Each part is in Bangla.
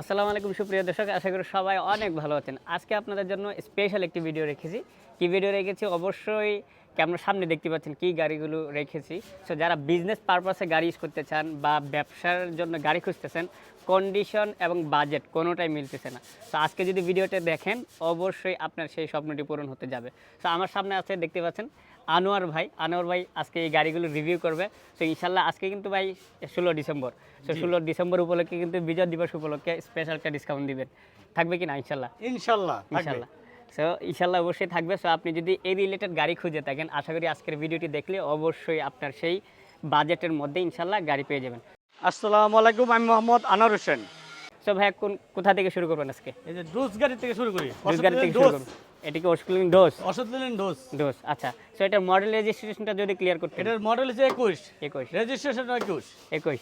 আসসালামু আলাইকুম, সুপ্রিয় দর্শক, আশা করি সবাই অনেক ভালো আছেন। আজকে আপনাদের জন্য স্পেশাল একটি ভিডিও রেখেছি। কি ভিডিও রেখেছি? অবশ্যই ক্যামেরার সামনে দেখতে পাচ্ছেন কি গাড়িগুলো রেখেছি। সো যারা বিজনেস পারপাসে গাড়ি ইউজ করতে চান বা ব্যবসার জন্য গাড়ি খুঁজতেছেন কন্ডিশন এবং বাজেট কোনোটাই মিলতেছে না। তো আজকে যদি ভিডিওটা দেখেন অবশ্যই আপনার সেই স্বপ্নটি পূরণ হতে যাবে। তো আমার সামনে আছে দেখতে পাচ্ছেন আনোয়ার ভাই। আনোয়ার ভাই আজকে এই গাড়িগুলো রিভিউ করবে। তো ইনশাল্লাহ আজকে কিন্তু ভাই ষোলো ডিসেম্বর। তো ষোলো ডিসেম্বর উপলক্ষে কিন্তু বিজয় দিবস উপলক্ষে স্পেশাল একটা ডিসকাউন্ট দিবেন। থাকবে কি না ইনশাল্লাহ ইনশাল্লাহ ইনশাল্লাহ সো ইনশাল্লাহ অবশ্যই থাকবে। সো আপনি যদি এই রিলেটেড গাড়ি খুঁজে থাকেন আশা করি আজকের ভিডিওটি দেখলে অবশ্যই আপনার সেই বাজেটের মধ্যে ইনশাল্লাহ গাড়ি পেয়ে যাবেন। আসসালামু আলাইকুম আমি মোহাম্মদ আনোয়ার হোসেন। সো ভাই কোন কোথা থেকে শুরু করবেন আজকে? এই যে ডোজ গাড়ি থেকে শুরু করি। ডোজ গাড়ি থেকে শুরু করুন। এটা কি অস্কুলিং ডোজ? অসদলিন ডোজ। ডোজ আচ্ছা। সো এটার মডেল রেজিস্ট্রেশনটা যদি ক্লিয়ার করতে এটার মডেল হচ্ছে একুশ। একুশ। রেজিস্ট্রেশন একুশ। একুশ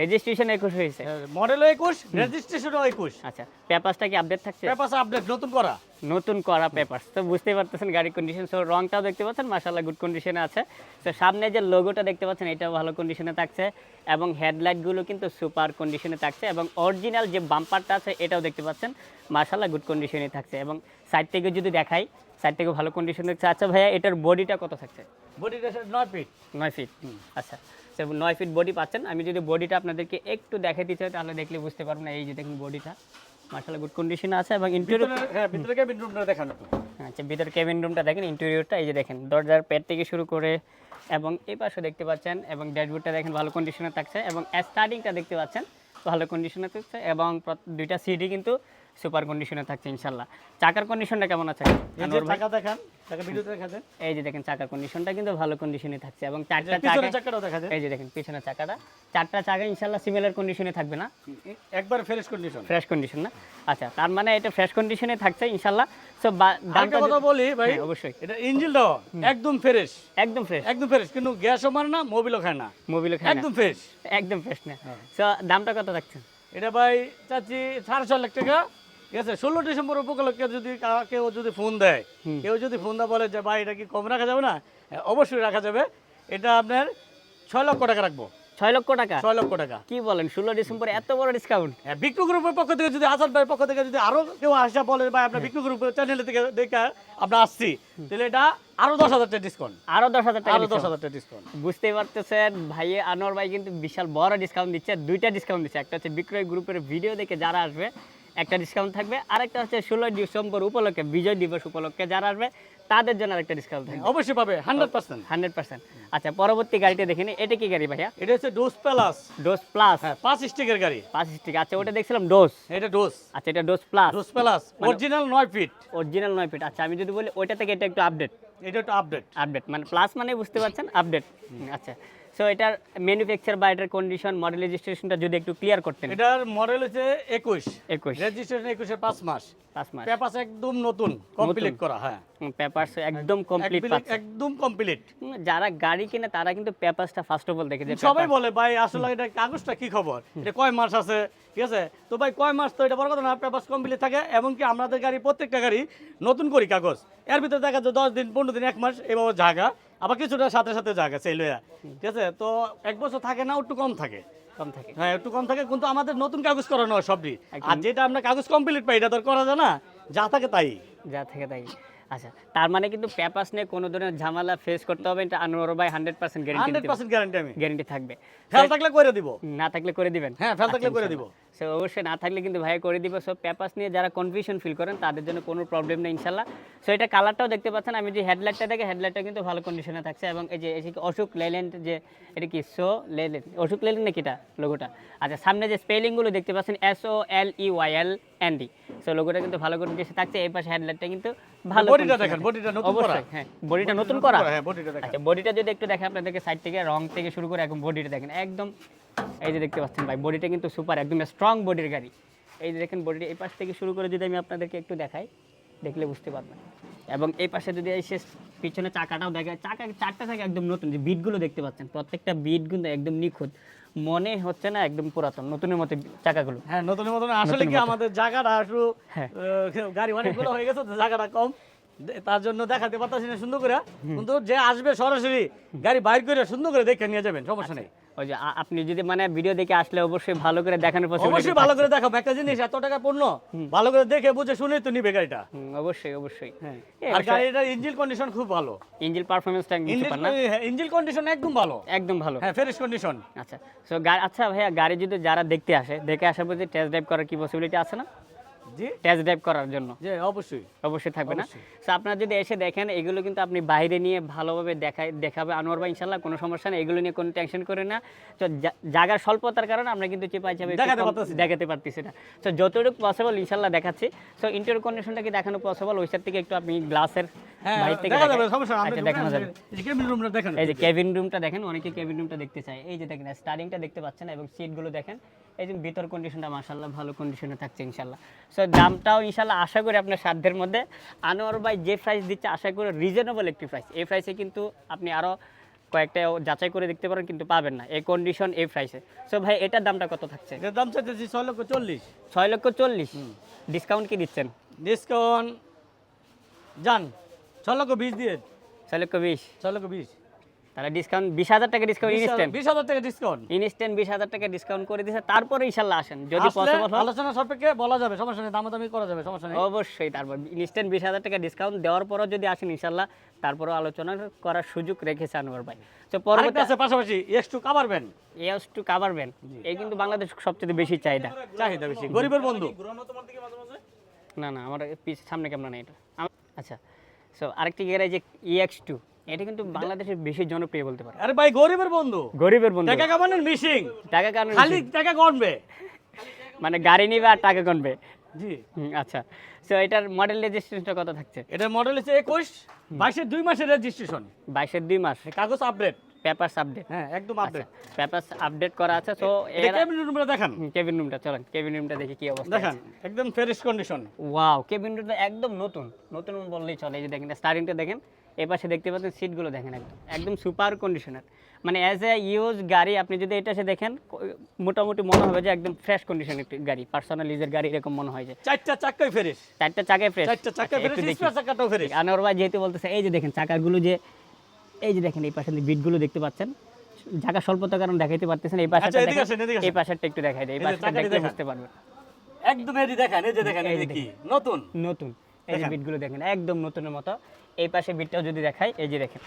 রেজিস্ট্রেশন একুশ হয়েছে। মডেলও একুশ রেজিস্ট্রেশনও একুশ। আচ্ছা পেপারসটা কি আপডেট থাকছে? পেপার আপডেট নতুন করা। নতুন করা পেপারস তো বুঝতেই পারতেছেন গাড়ির কন্ডিশন সো রংটাও দেখতে পাচ্ছেন মাশাআল্লাহ গুড কন্ডিশনে আছে। তো সামনে যে লোগোটা দেখতে পাচ্ছেন এটাও ভালো কন্ডিশনে থাকছে। এবং হেডলাইটগুলো কিন্তু সুপার কন্ডিশনে থাকছে। এবং অরিজিনাল যে বাম্পারটা আছে এটাও দেখতে পাচ্ছেন মাশাআল্লাহ গুড কন্ডিশনে থাকছে। এবং সাইড থেকে যদি দেখাই সাইড থেকে ভালো কন্ডিশনে থাকছে আচ্ছা ভাইয়া এটার বডিটা কত থাকছে? বডিটা নয় ফিট নয় ফিট আচ্ছা। সে নয় ফিট বডি পাচ্ছেন। আমি যদি বডিটা আপনাদেরকে একটু দেখাতে চাই তাহলে দেখলে বুঝতে পারবেন। এই যে দেখুন বডিটা মার্শাল গুড কন্ডিশনে আছে এবং ইন্টেরিয়র হ্যাঁ ভিতরে কেবিন রুমটা দেখানো। আচ্ছা ভিতরে কেবিন রুমটা দেখেন ইন্টেরিয়রটা এই যে দেখেন দরজার প্যাড থেকে শুরু করে এবং এই পাশে দেখতে পাচ্ছেন এবং ড্যাশবোর্ডটা দেখেন ভালো কন্ডিশনে থাকছে এবং স্টার্টিংটা দেখতে পাচ্ছেন ভালো কন্ডিশনে থাকছে এবং দুইটা সিডি কিন্তু সুপার কন্ডিশনে থাকছে ইনশাল্লাহ। চাকার কন্ডিশনটা কেমন আছে? এই যে চাকা দেখান এই যে দেখেন চাকার কন্ডিশনটা কিন্তু ভালো কন্ডিশনে থাকছে এবং চারটা চাকাটাও দেখা যায় এই যে দেখেন পিছনের চাকাটা। চারটা চাকা ইনশাল্লাহ সিমিলার কন্ডিশনে থাকবে না? একবার ফ্রেশ কন্ডিশন ফ্রেশ কন্ডিশন না? আচ্ছা তার মানে এটা ফ্রেশ কন্ডিশনে থাকছে ইনশাল্লাহ। সো দামটা কথা বলি ভাই হ্যাঁ, অবশ্যই। এটা ইঞ্জিনটাও একদম ফ্রেশ একদম ফ্রেশ একদম ফ্রেশ কিন্তু গ্যাসও মারে না মোবিলও খায় না। মোবিলও খায় একদম ফ্রেশ একদম ফ্রেশ না। হ্যাঁ। সো দামটা কত রাখছেন এটা ভাই চাচ্ছি সাড়ে ছ লাখ টাকা। ঠিক আছে? ষোলো ডিসেম্বর উপলক্ষে যদি কেউ যদি ফোন দেয় কেউ যদি ফোন বলে যে ভাই এটা কি কম রাখা যাবে না? হ্যাঁ, অবশ্যই রাখা যাবে। এটা আপনার ছয় লক্ষ টাকা রাখব। ছয় লক্ষ টাকা? ছয় লক্ষ টাকা। কি বলেন ষোলো ডিসেম্বর এত বড় ডিসকাউন্ট হ্যাঁ বিক্রু গ্রুপের পক্ষ থেকে যদি আসাদ ভাইয়ের পক্ষ থেকে যদি আরও কেউ আসা বলে ভাই আপনার বিক্রু গ্রুপ চ্যানেল থেকে দেখে আমরা আসছি তাহলে এটা আরও দশ হাজার টাকা ডিসকাউন্ট আরও দশ হাজার টাকা আরও দশ discount। হাজার টাকা ডিসকাউন্ট বুঝতেই পারতেছেন ভাই আনোয়ার ভাই কিন্তু বিশাল বড় ডিসকাউন্ট দিচ্ছে দুইটা ডিসকাউন্ট দিচ্ছে। একটা হচ্ছে বিক্রয় গ্রুপের ভিডিও দেখে যারা আসবে একটা ডিসকাউন্ট থাকবে। আরেকটা হচ্ছে ষোলোই ডিসেম্বর উপলক্ষে বিজয় দিবস উপলক্ষে যারা আসবে তাদের জন্য আরেকটা ডিসকাউন্ট থাকবে। অবশ্যই পাবে হান্ড্রেড পার্সেন্ট হান্ড্রেড পার্সেন্ট আচ্ছা পরবর্তী গাড়িটা দেখিনি এটা কি গাড়ি ভাইয়া? এটা হচ্ছে ডোজ প্লাস ডোজ প্লাস হ্যাঁ পাঁচ স্টিকের গাড়ি। পাঁচ স্টিক আচ্ছা ওটা দেখছিলাম ডোজ এটা ডোজ আচ্ছা এটা dose plus dose plus original নয় ফিট অরিজিনাল নয় ফিট আচ্ছা আমি যদি বলি ওইটা থেকে এটা একটু আপডেট এটা একটু আপডেট আপডেট মানে প্লাস মানে বুঝতে পারছেন আপডেট আচ্ছা সো এটার ম্যানুফ্যাকচার বা এটার কন্ডিশন মডেল রেজিস্ট্রেশনটা যদি একটু ক্লিয়ার করতেন। এটার মডেল হচ্ছে একুশ। একুশ। রেজিস্ট্রেশন একুশে পাঁচ মাস। পাঁচ মাস। পেপার একদম নতুন কমপ্লিট করা হ্যাঁ। পেপারস একদম কমপ্লিট একদম- একদম কমপ্লিট যারা গাড়ি কিনে তারা কিন্তু পেপারসটা ফার্স্ট অফ অল দেখে যে সবাই বলে ভাই আসলে এটা কাগজটা কি খবর? এটা কয় মাস আছে? ঠিক আছে? তো ভাই কয় মাস তো এটা বড় কথা না পেপার কমপ্লিট থাকে এমনকি আমাদের গাড়ি প্রত্যেকটা গাড়ি নতুন করি কাগজ। এর ভিতরে দেখা যায় দশ দিন পনেরো দিন এক মাস এভাবে জায়গা আবার কিছুটা সাথে সাথে জায়গা সেই লইয়া ঠিক আছে? তো এক বছর থাকে না একটু কম থাকে। কম থাকে। হ্যাঁ একটু কম থাকে কিন্তু আমাদের নতুন কাগজ করানো হয় সবই। আর যেটা আমরা কাগজ কমপ্লিট পাই এটা তো করা যায় না যা থাকে তাই। যা থেকে তাই। আচ্ছা তার মানে কিন্তু পেপারস নিয়ে কোনো ধরনের ঝামেলা ফেস করতে হবে এটা আনোয়ার ভাই hundred percent guarantee hundred percent guarantee আমি। গ্যারেন্টি থাকবে। ফেল থাকলে করে দিব। না থাকলে করে দিবেন। হ্যাঁ ফেল থাকলে আচ্ছা, করে দিব। সো অবশ্যই না থাকলে কিন্তু ভাই করে দিব। সব পেপারস নিয়ে যারা কনফিউশন ফিল করেন তাদের জন্য কোনো প্রবলেম নেই ইনশাল্লাহ। সো এটা কালারটাও দেখতে পাচ্ছেন আমি যে হেডলাইটটা দেখে হেডলাইটটা কিন্তু ভালো কন্ডিশনে থাকছে। এবং এই যে এই যে অশোক লেল্যান্ড যে এটা কি? সো লেল্যান্ড অশোক লেল্যান্ড নাকি এটা লোগোটা আচ্ছা সামনে যে স্পেলিংগুলো দেখতে পাচ্ছেন S O L E Y L N D so লোগোটা কিন্তু ভালো কন্ডিশনে থাকছে এই পাশে হেডলাইটটা কিন্তু ভালো বডিটা দেখেন বডিটা নতুন করা। হ্যাঁ বডিটা নতুন করা। হ্যাঁ বডিটা দেখেন। আচ্ছা বডিটা যদি একটু দেখেন আপনাদেরকে সাইড থেকে রং থেকে শুরু করে এখন বডিটা দেখেন একদম এই যে দেখতে পাচ্ছেন ভাই বডিটা কিন্তু সুপার একদম স্ট্রং বডির গাড়ি। এই যে দেখেন বডিটা এই পাশ থেকে শুরু করে যদি আমি আপনাদেরকে একটু দেখাই দেখলে বুঝতে পারবেন। এবং এই পাশে যদি এসে পিছনে চাকাটাও দেখা চাকা চারটা থাকে একদম নতুন যে বিটগুলো দেখতে পাচ্ছেন প্রত্যেকটা বিট কিন্তু একদম নিখুঁত। মনে হচ্ছে না একদম পুরাতন নতুনের মতো চাকাগুলো। হ্যাঁ নতুন নতুন আসলে কি আমাদের জায়গাটা হ্যাঁ। গাড়ি অনেকগুলো হয়ে গেছে তো জায়গাটা কম। তার জন্য দেখাতে পারতাছি না সুন্দর করে। কিন্তু যে আসবে সরাসরি গাড়ি বাইর করে সুন্দর করে দেখে নিয়ে যাবেন সমস্যা নেই। ওই যে আপনি যদি মানে ভিডিও দেখে আসলে অবশ্যই ভালো করে দেখানোর possibility অবশ্যই ভালো করে দেখাবো একটা জিনিস এত টাকা পণ্য ভালো করে দেখে বুঝে শুনে তো নিবে গাড়িটা। অবশ্যই অবশ্যই। হ্যাঁ। আর গাড়িটার ইঞ্জিন কন্ডিশন খুব ভালো। ইঞ্জিন পারফরমেন্সটা সুপার না? ইঞ্জিন কন্ডিশন একদম ভালো। একদম ভালো। হ্যাঁ ফ্রেশ কন্ডিশন আচ্ছা সো আচ্ছা ভাইয়া গাড়ি যদি যারা দেখতে আসে দেখে আসার পর টেস্ট ড্রাইভ করার কি পসিবিলিটি আছে না? টেস্ট ড্রাইভ করার জন্য। অবশ্যই। অবশ্যই থাকবে না। সো আপনারা যদি এসে দেখেন এগুলো কিন্তু আপনি বাইরে নিয়ে ভালোভাবে দেখায় দেখাবে আনোয়ার ভাই ইনশাল্লাহ কোনো সমস্যা নেই। এগুলো নিয়ে কোনো টেনশন করে না। তো জায়গার স্বল্পতার কারণে আমরা কিন্তু চাপে দেখাতে পারতেছি না। দেখাতে পারতেছি না। তো যতটুকু পসিবল ইনশাল্লাহ দেখাচ্ছি। সো ইন্টার কন্ডিশনটা কি দেখানো পসিবল ওই সাইড থেকে একটু আপনি গ্লাসের হ্যাঁ আচ্ছা, এই যে কেবিন রুমটা দেখেন অনেকে কেবিন রুমটা দেখতে চায়। এই যে দেখেন স্টারিংটা দেখতে পাচ্ছেন এবং সিটগুলো দেখেন। এই যে ভিতর কন্ডিশনটা মাশাল্লাহ ভালো কন্ডিশনে থাকছে ইনশাল্লাহ সো দামটাও ইনশাল্লাহ আশা করি আপনার সাধ্যের মধ্যে। আনোয়ার ভাই যে প্রাইস দিচ্ছে আশা করি রিজনেবল একটি প্রাইস এই প্রাইসে কিন্তু আপনি আরও কয়েকটা যাচাই করে দেখতে পারেন কিন্তু পাবেন না। এই কন্ডিশন এই প্রাইসে সো ভাই এটার দামটা কত থাকছে? এটার দাম চাইতেছি ছয় লক্ষ চল্লিশ। ছয় লক্ষ চল্লিশ। ডিসকাউন্ট কি দিচ্ছেন? ডিসকাউন্ট যান ছয় লক্ষ বিশ দিয়ে। ছয় লক্ষ বিশ। ছয় লক্ষ বিশ। তাহলে ডিসকাউন্ট বিশ হাজার টাকা ডিসকাউন্ট ইনস্ট্যান্ট বিশ হাজার টাকা ডিসকাউন্ট ইনস্ট্যান্ট বিশ হাজার টাকা ডিসকাউন্ট করে দিয়েছে তারপরে ইনশাল্লাহ আসেন। যদি পসিবল হয় আলোচনা সাপেক্ষে বলা যাবে সমস্যা নেই দামাদামি করা যাবে সমস্যা নেই। অবশ্যই তারপর ইনস্ট্যান্ট বিশ হাজার টাকা ডিসকাউন্ট দেওয়ার পরও যদি আসেন ইনশাল্লাহ তারপরও আলোচনা করার সুযোগ রেখেছে আনোয়ার ভাই। তো পরবর্তী আছে পাশাপাশি X two cover van S two cover van এই কিন্তু বাংলাদেশ সবচেয়ে বেশি চাহিদা। চাহিদা বেশি গরিবের বন্ধু। না না আমার পিছ সামনে ক্যামেরা নেই এটা। আচ্ছা সো আরেকটি গ্যারেজ যে ইএক্স টু এটা কিন্তু বাংলাদেশের বেশি জনপ্রিয় বলতে পারে। আরে ভাই গরিবের বন্ধু। গরিবের বন্ধু। টাকা কামানোর মিশিং টাকা কারণে খালি টাকা গণবে। মানে গাড়ি নিবে আর টাকা কমবে জি। আচ্ছা। সো এটার মডেল রেজিস্ট্রেশনটা কত থাকছে? এটার মডেল হচ্ছে একুশ বাইশের দুই মাসের রেজিস্ট্রেশন বাইশের দুই মাস। কাগজ আপডেট পেপারস আপডেট হ্যাঁ একদম আপডেট পেপারস আপডেট করা আছে। সো এর কেবিন রুমটা দেখান। কেবিন রুমটা চলেন কেবিন রুমটা দেখি কি অবস্থা দেখান একদম ফ্রেশ কন্ডিশন ওয়াও কেবিন রুমটা একদম নতুন। নতুন বললেই চলে এই যে দেখেন স্টারিংটা দেখেন। এই পাশে দেখতে পাচ্ছেন সিটগুলো দেখেন একদম একদম সুপার কন্ডিশনার। মানে অ্যাজ এ ইউজ গাড়ি আপনি যদি এটা এসে দেখেন মোটামুটি মনে হবে যে একদম ফ্রেশ কন্ডিশন একটি গাড়ি পার্সোনাল ইউজের গাড়ি এরকম মনে হয় যে। চারটা চাক্কাই ফ্রেশ চারটা চাকায় ফ্রেশ চারটা চাক্কা ফ্রেশ চাক্কাটাও ফ্রেশ আনোয়ার ভাই যেহেতু বলতেছে এই যে দেখেন চাকাগুলো যে এই যে দেখেন এই পাশে বিটগুলো দেখতে পাচ্ছেন জায়গা স্বল্পতার কারণ দেখাইতে পারতেছেন এই পাশে আচ্ছা। এই পাশেরটা একটু দেখাই দেয় এই এই যে দেখলে দেখান। বুঝতে পারবেন। একদম এদি দেখান এই যে দেখেন এই যে কি? নতুন? নতুন। এই যে। বিটগুলো দেখেন একদম নতুনের মতো। এই পাশে বিটটাও যদি দেখাই এই যে দেখেন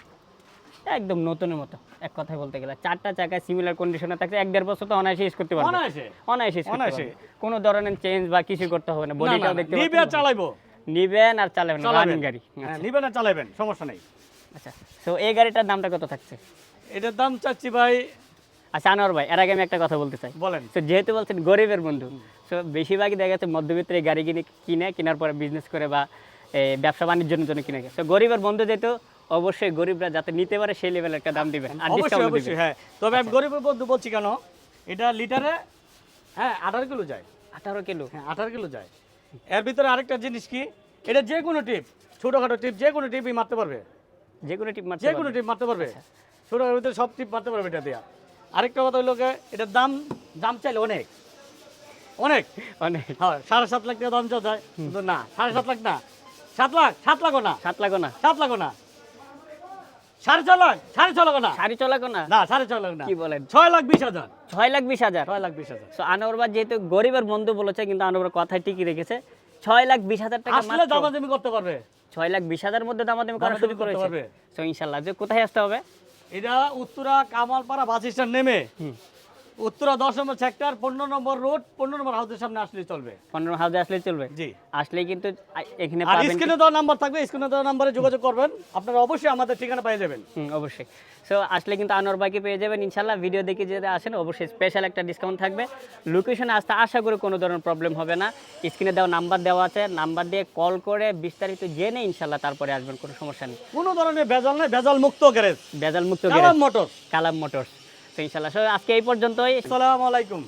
একদম নতুনের মতো এক কথায় বলতে গেলে। চারটা চাকায় সিমিলার কন্ডিশনে থাকছে এক দেড় বছর তো অনায়াসে ইউজ করতে পারবে। অনায়াসে? অনায়াসে অনায়াসে। কোনো ধরনের চেঞ্জ বা কিছু করতে হবে না বডিটাও দেখতে নিবে আর চালাইবো? নিবেন আর চালাবেন। রানিং গাড়ি। হ্যাঁ নিবেন আর চালাবেন সমস্যা নেই। আচ্ছা তো এই গাড়িটার দামটা কত থাকছে? এটার দাম চাচ্ছি ভাই আচ্ছা আনোয়ার ভাই এর আগে আমি একটা কথা বলতে চাই। বলেন। তো যেহেতু বলছেন গরিবের বন্ধু তো বেশিরভাগই দেখা যাচ্ছে মধ্যবিত্ত এই গাড়ি কিনে কিনে কেনার পরে বিজনেস করে বা ব্যবসা বাণিজ্যের জন্য কিনে তো গরিবের বন্ধু যেহেতু অবশ্যই গরিবরা যাতে নিতে পারে সেই লেভেলের একটা দাম দিবেন আর অবশ্যই ডিসকাউন্ট অবশ্যই হ্যাঁ। তবে আমি গরিবের বন্ধু বলছি কেন? এটা লিটারে হ্যাঁ আঠারো কিলো যায়। আঠারো কিলো। হ্যাঁ আঠারো কিলো যায়। এর ভিতরে আরেকটা জিনিস কি? এটা যে কোনো টিপ ছোটোখাটো টিপ যে কোনো টিপই মারতে পারবে। যে কোনো টিপ মারতে যে কোনো টিপ মারতে পারবে। ছোটোখাটোর ভিতরে সব টিপ মারতে পারবে এটা দেওয়া আরেকটা কথা হলো এটার দাম দাম চাইলে অনেক। অনেক? অনেক। হ্যাঁ সাড়ে সাত লাখ টাকা দাম চাওয়া যায়। কিন্তু না সাড়ে সাত লাখ না। সাত লাখ সাত লাখও না। সাত না। সাত লাখও না। সাড়ে ছ লাখ সাড়ে ছ না। শাড়ি চলাগো না? না সাড়ে ছ লাখ না। কি বলেন? ছয় লাখ বিশ হাজার। ছয় লাখ বিশ হাজার? ছয় লাখ বিশ হাজার। তো আনোয়ারবার যেহেতু গরিবের বন্ধু বলেছে কিন্তু আনোয়ার কথায় ঠিকই রেখেছে। ছয় লাখ বিশ হাজার টাকা আসলে দামাদামি করতে পারবে। ছয় লাখ বিশ হাজার মধ্যে দামাদামি করার দামাদামি সুযোগ করতে রয়েছে পারবে। তো ইনশাল্লাহ। যে কোথায় আসতে হবে? এটা উত্তরা কামালপাড়া বাস স্ট্যান্ড নেমে। উত্তরা দশ নম্বর সেক্টর পনেরো নম্বর রোড পনেরো নম্বর হাউসের সামনে আসলে চলবে। পনেরো হাউসে আসলে চলবে? জি। আসলেই কিন্তু এখানে আর স্ক্রিনে দেওয়া নাম্বার থাকবে স্ক্রিনে দেওয়া নাম্বারে যোগাযোগ করবেন। আপনারা অবশ্যই আমাদের ঠিকানা পেয়ে যাবেন। অবশ্যই। সো আসলে কিন্তু আনোয়ার বাইকে পেয়ে যাবেন ইনশাল্লাহ ভিডিও দেখে যদি আসেন অবশ্যই স্পেশাল একটা ডিসকাউন্ট থাকবে। লোকেশনে আসতে আশা করি কোনো ধরনের প্রবলেম হবে না। স্ক্রিনে দেওয়া নাম্বার দেওয়া আছে। নাম্বার দিয়ে কল করে বিস্তারিত জেনে ইনশাল্লাহ তারপরে আসবেন কোনো সমস্যা নেই। কোনো ধরনের ভেজাল নেই ভেজাল মুক্ত গ্যারেজ বেজাল মুক্ত কালাম মোটর কালাম মোটরস তো ইনশাল্লাহ। আজকে এই পর্যন্তই। আসসালামু আলাইকুম।